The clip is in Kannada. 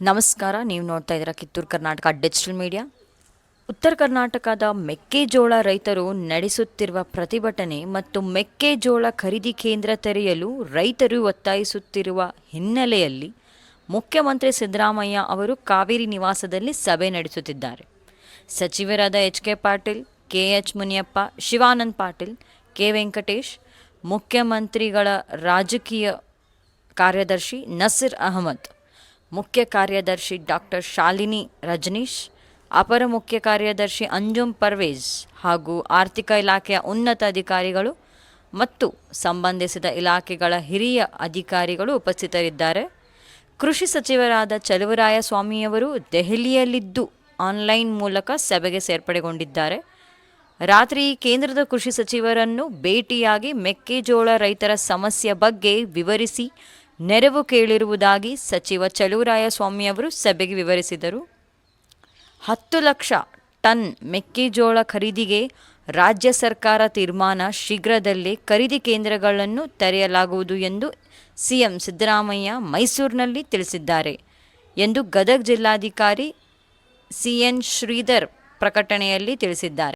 ನಮಸ್ಕಾರ, ನೀವು ನೋಡ್ತಾ ಇದ್ದೀರಾ ಕಿತ್ತೂರು ಕರ್ನಾಟಕ ಡಿಜಿಟಲ್ ಮೀಡಿಯಾ ಉತ್ತರ ಕರ್ನಾಟಕದ ಮೆಕ್ಕೆಜೋಳ ರೈತರು ನಡೆಸುತ್ತಿರುವ ಪ್ರತಿಭಟನೆ ಮತ್ತು ಮೆಕ್ಕೆಜೋಳ ಖರೀದಿ ಕೇಂದ್ರ ತೆರೆಯಲು ರೈತರು ಒತ್ತಾಯಿಸುತ್ತಿರುವ ಹಿನ್ನೆಲೆಯಲ್ಲಿ ಮುಖ್ಯಮಂತ್ರಿ ಸಿದ್ದರಾಮಯ್ಯ ಅವರು ಕಾವೇರಿ ನಿವಾಸದಲ್ಲಿ ಸಭೆ ನಡೆಸುತ್ತಿದ್ದಾರೆ. ಸಚಿವರಾದ H K Patil, K H Muniyappa, Shivanand Patil, K Venkatesh, ಮುಖ್ಯಮಂತ್ರಿಗಳ ರಾಜಕೀಯ ಕಾರ್ಯದರ್ಶಿ ನಸೀರ್ ಅಹಮದ್. ಮುಖ್ಯ ಕಾರ್ಯದರ್ಶಿ ಡಾಕ್ಟರ್ ಶಾಲಿನಿ ರಜನೀಶ್, ಅಪರ ಮುಖ್ಯ ಕಾರ್ಯದರ್ಶಿ ಅಂಜುಮ್ ಪರ್ವೇಜ್ ಹಾಗೂ ಆರ್ಥಿಕ ಇಲಾಖೆಯ ಉನ್ನತ ಅಧಿಕಾರಿಗಳು ಮತ್ತು ಸಂಬಂಧಿಸಿದ ಇಲಾಖೆಗಳ ಹಿರಿಯ ಅಧಿಕಾರಿಗಳು ಉಪಸ್ಥಿತರಿದ್ದಾರೆ. ಕೃಷಿ ಸಚಿವರಾದ ಚಲುವರಾಯ ಸ್ವಾಮಿಯವರು ದೆಹಲಿಯಲ್ಲಿದ್ದು ಆನ್ಲೈನ್ ಮೂಲಕ ಸಭೆಗೆ ಸೇರ್ಪಡೆಗೊಂಡಿದ್ದಾರೆ. ರಾತ್ರಿ ಕೇಂದ್ರದ ಕೃಷಿ ಸಚಿವರನ್ನು ಭೇಟಿಯಾಗಿ ಮೆಕ್ಕೆಜೋಳ ರೈತರ ಸಮಸ್ಯೆ ಬಗ್ಗೆ ವಿವರಿಸಿ ನೆರವು ಕೇಳಿರುವುದಾಗಿ ಸಚಿವ ಚಲುವರಾಯ ಸ್ವಾಮಿಯವರು ಸಭೆಗೆ ವಿವರಿಸಿದರು. ಹತ್ತು ಲಕ್ಷ ಟನ್ ಮೆಕ್ಕೆಜೋಳ ಖರೀದಿಗೆ ರಾಜ್ಯ ಸರ್ಕಾರ ತೀರ್ಮಾನ ಶೀಘ್ರದಲ್ಲೇ ಖರೀದಿ ಕೇಂದ್ರಗಳನ್ನು ತೆರೆಯಲಾಗುವುದು ಎಂದು ಸಿಎಂ ಸಿದ್ದರಾಮಯ್ಯ ಮೈಸೂರಿನಲ್ಲಿ ತಿಳಿಸಿದ್ದಾರೆ ಎಂದು ಗದಗ ಜಿಲ್ಲಾಧಿಕಾರಿ ಸಿಎನ್ ಶ್ರೀಧರ್ ಪ್ರಕಟಣೆಯಲ್ಲಿ ತಿಳಿಸಿದ್ದಾರೆ.